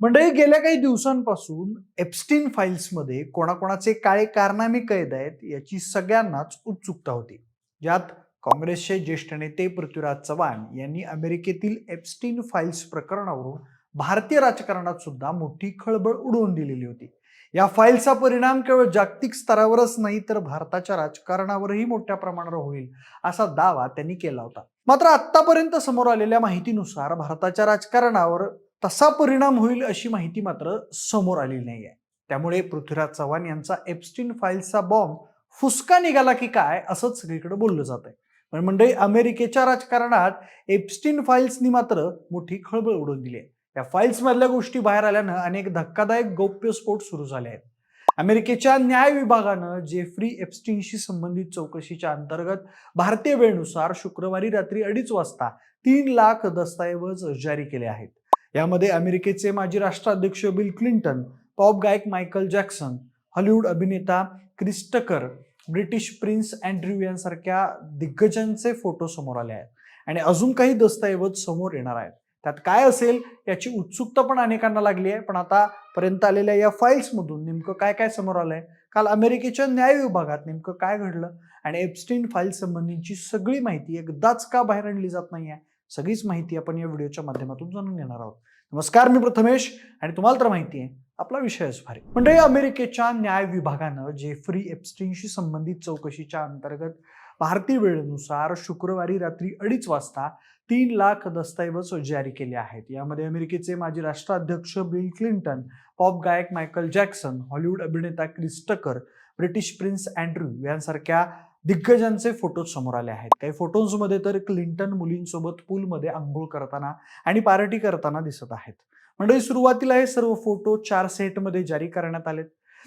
मंडळी गेल्या काही दिवसांपासून एप्स्टीन फाईल्समध्ये कोणाकोणाचे काळे कारनामे कैद आहेत याची सगळ्यांनाच उत्सुकता होती. ज्यात काँग्रेसचे ज्येष्ठ नेते पृथ्वीराज चव्हाण यांनी अमेरिकेतील एप्स्टीन फाईल्स प्रकरणावरून भारतीय राजकारणात सुद्धा मोठी खळबळ उडवून दिलेली होती. या फाईलचा परिणाम केवळ जागतिक स्तरावरच नाही तर भारताच्या राजकारणावरही मोठ्या प्रमाणावर होईल असा दावा त्यांनी केला होता. मात्र आतापर्यंत समोर आलेल्या माहितीनुसार भारताच्या राजकारणावर तसा परिणाम होईल अशी माहिती मात्र समोर आलेली नाही आहे त्यामुळे पृथ्वीराज चव्हाण यांचा एप्स्टीन फाईल्सचा बॉम्ब फुसका निघाला की काय असंच सगळीकडे बोललं जात आहे पण मंडळी अमेरिकेच्या राजकारणात एप्स्टीन फाईल्सनी मात्र मोठी खळबळ उडवून दिली आहे या फाईल्समधल्या गोष्टी बाहेर आल्यानं अनेक धक्कादायक गौप्यस्फोट सुरू झाले आहेत. अमेरिकेच्या न्याय विभागानं जेफ्री एप्स्टीनशी संबंधित चौकशीच्या अंतर्गत भारतीय वेळेनुसार शुक्रवारी रात्री अडीच वाजता तीन लाख दस्तऐवज जारी केले आहेत. यामध्ये अमेरिकेचे माजी राष्ट्राध्यक्ष बिल क्लिंटन पॉप गायक मायकल जॅक्सन हॉलिवूड अभिनेता क्रिस्टकर ब्रिटिश प्रिन्स अँड्र्यू यांसारख्या दिग्गजांचे फोटो समोर आले आहेत. आणि अजून काही दस्तऐवज समोर येणार आहेत. त्यात काय असेल याची उत्सुकता पण अनेकांना लागली आहे. पण आतापर्यंत आलेल्या या फाईल्समधून नेमकं काय काय समोर आलंय? काल अमेरिकेच्या न्याय विभागात नेमकं काय घडलं? आणि एप्स्टीन फाईल संबंधीची सगळी माहिती एकदाच का बाहेर आणली जात नाही आहे सगळीच माहिती आपण या व्हिडिओच्या माध्यमातून जाणून घेणार आहोत. नमस्कार मी प्रथमेश आणि तुम्हाला तर माहिती आहे आपला विषयच भारी. म्हणजे अमेरिकेच्या न्याय विभागानं जेफ्री एप्स्टीनशी संबंधित चौकशीच्या अंतर्गत भारतीय वेळेनुसार शुक्रवारी रात्री अडीच वाजता तीन लाख दस्तऐवज जारी केले आहेत. यामध्ये अमेरिकेचे माजी राष्ट्राध्यक्ष बिल क्लिंटन पॉप गायक मायकल जॅक्सन हॉलिवूड अभिनेता क्रिस्टकर ब्रिटिश प्रिन्स अँड्र्यू यांसारख्या दिग्गजांचे फोटो समोर आले आहेत. काही फोटोजमध्ये तर क्लिंटन मुलींसोबत पूलमध्ये आंघोळ करताना आणि पार्टी करताना दिसत आहेत. म्हणजे सुरुवातीला हे सर्व फोटो चार सेटमध्ये जारी करण्यात आलेत.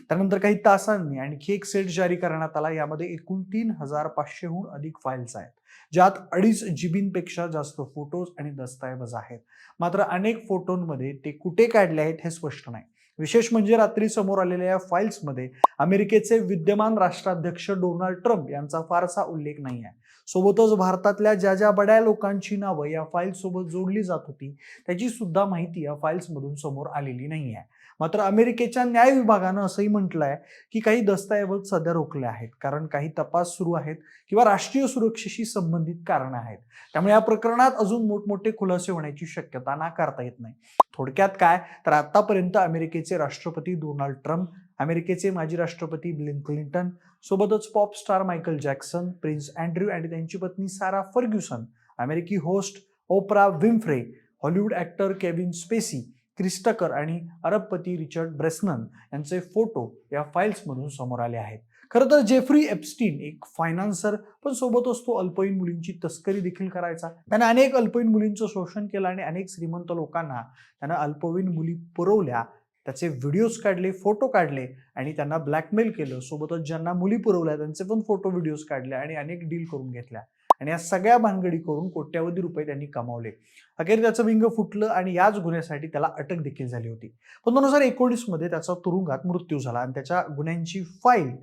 त्यानंतर काही तासांनी आणखी एक सेट जारी करण्यात आला. यामध्ये एकूण तीन हजार पाचशेहून अधिक फाईल्स आहेत. ज्यात अडीच जीबींपेक्षा जास्त फोटोज आणि दस्तऐवज आहेत. मात्र अनेक फोटोंमध्ये ते कुठे काढले आहेत हे स्पष्ट नाही. विशेष म्हणजे रात्री समोर आलेल्या या फाईल्समध्ये अमेरिकेचे विद्यमान राष्ट्राध्यक्ष डोनाल्ड ट्रम्प यांचा फारसा उल्लेख नाही आहे. सोबतच भारतातल्या ज्या ज्या बड्या लोकांची नावं या फाईल्ससोबत जोडली जात होती त्याची सुद्धा माहिती या फाईल्समधून समोर आलेली नाही आहे. मात्र अमेरिकेच्या न्याय विभागानं असंही म्हटलं आहे की काही दस्तऐवज सध्या रोखले आहेत कारण काही तपास सुरू आहेत किंवा राष्ट्रीय सुरक्षेशी संबंधित कारणं आहेत. त्यामुळे या प्रकरणात अजून मोठमोठे खुलासे होण्याची शक्यता नाकारता येत नाही. थोडक्यात काय? तर आतापर्यंत अमेरिकेचे राष्ट्रपती डोनाल्ड ट्रम्प अमेरिकेचे माजी राष्ट्रपती बिलिन क्लिंटन सोबतच pop star Michael Jackson Prince Andrew आणि त्यांची पत्नी सारा फर्ग्युसन अमेरिकी host Oprah Winfrey Hollywood actor Kevin Spacey Chris Tucker आणि अरबपती रिचर्ड ब्रेस्नन यांचे फोटो या फाईल्समधून समोर आले आहेत. खरं तर जेफ्री एप्स्टीन एक फायनान्सर पण सोबतच तो अल्पवयीन मुलींची तस्करी देखील करायचा. त्याने अनेक अल्पवयीन मुलींचं शोषण केलं आणि अनेक श्रीमंत लोकांना त्यानं अल्पवयीन मुली पुरवल्या. त्याचे व्हिडिओज काढले फोटो काढले आणि त्यांना ब्लॅकमेल केलं. सोबतच ज्यांना मुली पुरवल्या त्यांचे पण फोटो व्हिडिओज काढले आणि अनेक डील करून घेतल्या. आणि या सगळ्या भानगडी करून कोट्यावधी रुपये त्यांनी कमावले. अखेर त्याचं विंग फुटलं आणि याच गुन्ह्यासाठी त्याला अटक देखील झाली होती. पण दोन हजार एकोणीसमध्ये त्याचा तुरुंगात मृत्यू झाला आणि त्याच्या गुन्ह्यांची फाईल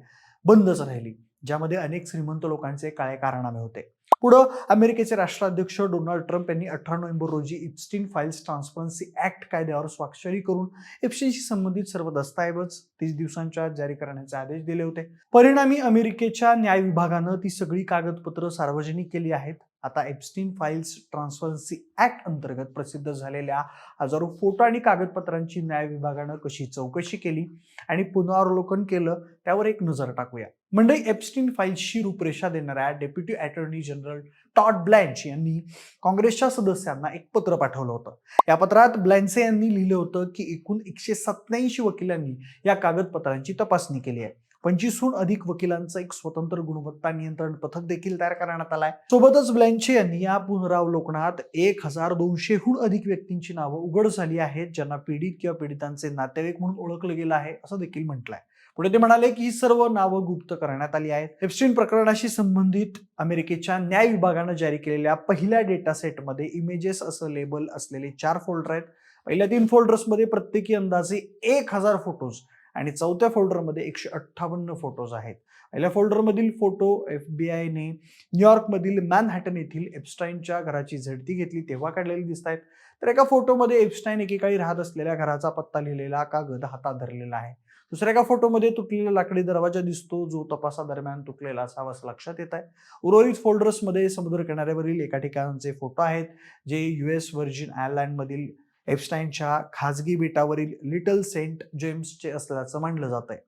बंदच राहिली ज्यामध्ये अनेक श्रीमंत लोकांचे काळे कारनामे होते. पुढं अमेरिकेचे राष्ट्राध्यक्ष डोनाल्ड ट्रम्प यांनी अठरा नोव्हेंबर रोजी इप्स्टीन फाईल्स ट्रान्सपरन्सी ऍक्ट कायद्यावर स्वाक्षरी करून इप्स्टीनशी संबंधित सर्व दस्तऐवज तीस दिवसांच्या आत जारी करण्याचे आदेश दिले होते. परिणामी अमेरिकेच्या न्याय विभागानं ती सगळी कागदपत्र सार्वजनिक केली आहेत. आता एप्स्टीन फाईल्स ट्रान्सफरन्सी ऍक्ट अंतर्गत प्रसिद्ध झालेल्या हजारो फोटो आणि कागदपत्रांची न्याय विभागानं कशी चौकशी केली आणि पुनरावलोकन केलं त्यावर एक नजर टाकूया. मंडई एप्स्टीन फाईल्सची रूपरेषा देणाऱ्या deputy attorney general Todd Blanche यांनी काँग्रेसच्या सदस्यांना एक पत्र पाठवलं होतं. या पत्रात ब्लॅन्से यांनी लिहिलं होतं की एकूण एकशे सत्याऐंशी वकिलांनी या कागदपत्रांची तपासणी केली आहे. पंचवीसहून अधिक वकिलांचं एक स्वतंत्र गुणवत्ता नियंत्रण पथक देखील तयार करण्यात आलाय. सोबतच ब्लँचे यांनी या पुनरावलोकनात एक हजार दोनशेहून अधिक व्यक्तींची नावं उघड झाली आहेत ज्यांना पीडित किंवा पीडितांचे नातेवाईक म्हणून ओळखलं गेलं आहे असं देखील म्हटलंय. पुढे ते म्हणाले की ही सर्व नावं गुप्त करण्यात आली आहेत. एप्स्टीन प्रकरणाशी संबंधित अमेरिकेच्या न्याय विभागानं जारी केलेल्या पहिल्या डेटा सेटमध्ये इमेजेस असं लेबल असलेले चार फोल्डर आहेत. पहिल्या तीन फोल्डर्समध्ये प्रत्येकी अंदाजे एक हजार फोटोज आणि चौथ्या फोल्डरमध्ये एकशे अठ्ठावन्न फोटोज आहेत. पहिल्या फोल्डरमधील फोटो एफ बी आयने न्यूयॉर्कमधील मॅनहॅटन येथील एप्स्टाईनच्या घराची झडती घेतली तेव्हा काढलेली दिसत आहेत तर एका फोटोमध्ये एप्स्टाईन एकेकाळी राहत असलेल्या घराचा पत्ता लिहिलेला कागद हातात धरलेला आहे. दुसऱ्या एका फोटोमध्ये तुटलेला लाकडी दरवाजा दिसतो जो तपासादरम्यान तुटलेला असावा असं लक्षात येत आहे. उर्वरित फोल्डर्समध्ये समुद्र किनाऱ्यावरील एका ठिकाणचे फोटो आहेत जे यू एस व्हर्जिन आयर्लंडमधील एप्स्टाईनच्या खाजगी बेटावरील लिटल सेंट जेम्सचे असल्याचं मानलं जात आहे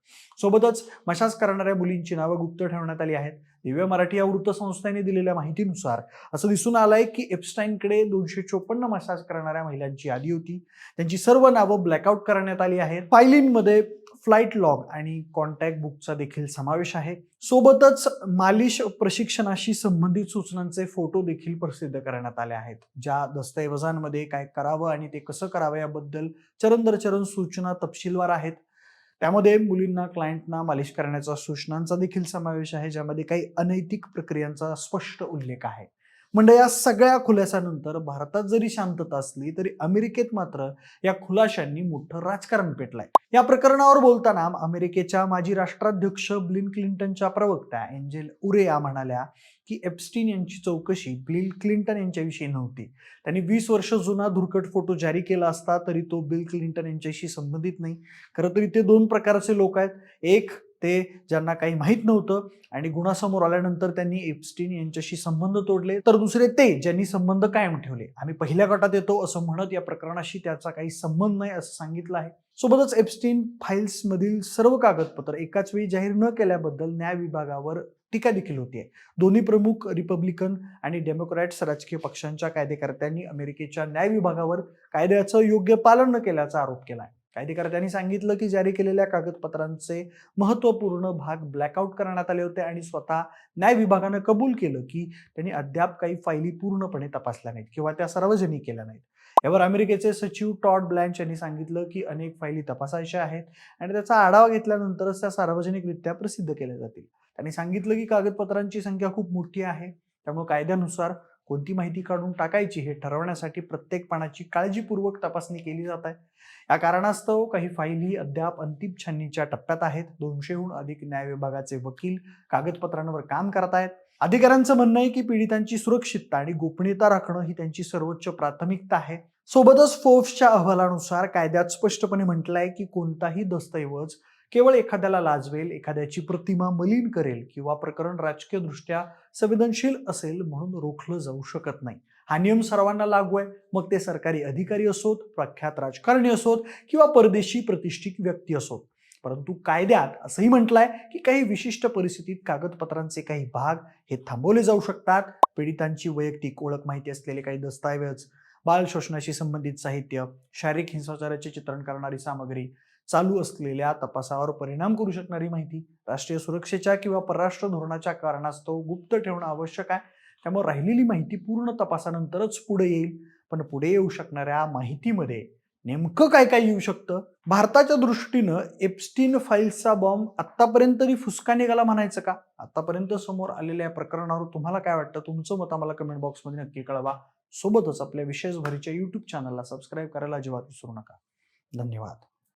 सोबतच मशाज करणाऱ्या मुलींची नावं गुप्त ठेवण्यात आली आहेत. दिव्य मराठी या वृत्तसंस्थेने दिलेल्या माहितीनुसार असं दिसून आलंय की एप्स्टाईनकडे दोनशे चोपन्न मसाज करणाऱ्या महिलांची यादी होती. त्यांची सर्व नावं ब्लॅकआउट करण्यात आली आहेत. फायलींमध्ये फ्लाईट लॉग आणि कॉन्टॅक्ट बुकचा देखील समावेश आहे. सोबतच मालिश प्रशिक्षणाशी संबंधित सूचनांचे फोटो देखील प्रसिद्ध करण्यात आले आहेत. ज्या दस्तऐवजांमध्ये काय करावं आणि ते कसं करावं याबद्दल चरण दर चरण सूचना तपशीलवार आहेत. त्यामध्ये मुलींना क्लायंटना मालिश करण्याच्या सूचनांचा देखील समावेश आहे ज्यामध्ये काही अनैतिक प्रक्रियांचा स्पष्ट उल्लेख आहे. म्हणजे या सगळ्या खुलाशानंतर भारतात जरी शांतता असली तरी अमेरिकेत मात्र या खुलाशांनी मोठं राजकारण पेटलंय. या प्रकरणावर बोलताना अमेरिकेच्या माजी राष्ट्राध्यक्ष ब्लिन क्लिंटनच्या प्रवक्त्या एंजेल उरेया म्हणाल्या की एप्स्टीन यांची चौकशी बिल क्लिंटन यांच्याविषयी नव्हती. त्यांनी वीस वर्ष जुना धुरकट फोटो जारी केला असता तरी तो बिल क्लिंटन यांच्याशी संबंधित नाही. खरं तर इथे दोन प्रकारचे लोक आहेत. एक ते ज्यांना काही माहीत नव्हतं आणि गुणासमोर आल्यानंतर त्यांनी एप्स्टीन यांच्याशी संबंध तोडले. तर दुसरे ते ज्यांनी संबंध कायम ठेवले. आम्ही पहिल्या गटात येतो असं म्हणत या प्रकरणाशी त्याचा काही संबंध नाही असं सांगितलं आहे. सोबतच एप्स्टीन फाईल्स मधील सर्व कागदपत्र एकाच वेळी जाहीर न केल्याबद्दल न्याय विभागावर टीका देखील होती दोन्ही प्रमुख रिपब्लिकन आणि डेमोक्रॅट्स राजकीय पक्षांच्या कायदेकर्त्यांनी अमेरिकेच्या न्याय विभागावर कायद्याचं योग्य पालन न केल्याचा आरोप केला आहे कायदेकर्त्यांनी सांगितलं की जारी केलेल्या कागदपत्रांचे महत्त्वपूर्ण भाग ब्लॅकआउट करण्यात आले होते आणि स्वतः न्याय विभागानं कबूल केलं की त्यांनी अद्याप काही फायली पूर्णपणे तपासल्या नाहीत किंवा त्या सार्वजनिक केल्या नाहीत. यावर अमेरिकेचे सचिव टॉड ब्लँच यांनी सांगितलं की अनेक फायली तपासायच्या आहेत आणि त्याचा आढावा घेतल्यानंतरच त्या सार्वजनिकरित्या प्रसिद्ध केल्या जातील. त्यांनी सांगितलं की कागदपत्रांची संख्या खूप मोठी आहे. त्यामुळे कायद्यानुसार कोणती माहिती काढून टाकायची हे ठरवण्यासाठी प्रत्येक पानाची काळजीपूर्वक तपासणी केली जात आहे. या कारणास्तव काही फाईली अद्याप अंतिम छाननीच्या टप्प्यात आहेत. दोनशेहून अधिक न्याय विभागाचे वकील कागदपत्रांवर काम करत आहेत. अधिकाऱ्यांचं म्हणणं आहे की पीडितांची सुरक्षितता आणि गोपनीयता राखणं ही त्यांची सर्वोच्च प्राथमिकता आहे. सोबतच फोर्ब्सच्या अहवालानुसार कायद्यात स्पष्टपणे म्हटलंय की कोणताही दस्तऐवज केवळ एखाद्याला लाजवेल एखाद्याची प्रतिमा मलिन करेल किंवा प्रकरण राजकीयदृष्ट्या संवेदनशील असेल म्हणून रोखलं जाऊ शकत नाही. हा नियम सर्वांना लागू आहे. मग ते सरकारी अधिकारी असोत प्रख्यात राजकारणी असोत किंवा परदेशी प्रतिष्ठित व्यक्ती असोत. परंतु कायद्यात असंही म्हटलंय की काही विशिष्ट परिस्थितीत कागदपत्रांचे काही भाग हे थांबवले जाऊ शकतात. पीडितांची वैयक्तिक ओळख माहिती असलेले काही दस्तऐवज बाल शोषणाशी संबंधित साहित्य शारीरिक हिंसाचाराचे चित्रण करणारी सामग्री चालू असलेल्या तपासावर परिणाम करू शकणारी माहिती. राष्ट्रीय सुरक्षेच्या किंवा परराष्ट्र धोरणाच्या कारणास्तव गुप्त ठेवणं आवश्यक आहे. त्यामुळे राहिलेली माहिती पूर्ण तपासानंतरच पुढे येईल. पण पुढे येऊ शकणाऱ्या माहितीमध्ये नेमकं काय काय येऊ शकतं? भारताच्या दृष्टीनं एप्स्टीन फाईल्सचा बॉम्ब आत्तापर्यंत तरी फुसका निघाला म्हणायचं का? आतापर्यंत समोर आलेल्या या प्रकरणावर तुम्हाला काय वाटतं? तुमचं मत आम्हाला कमेंट बॉक्समध्ये नक्की कळवा. सोबतच आपल्या विशेष भरीच्या युट्यूब चॅनलला सबस्क्राईब करायला अजिबात विसरू नका. धन्यवाद.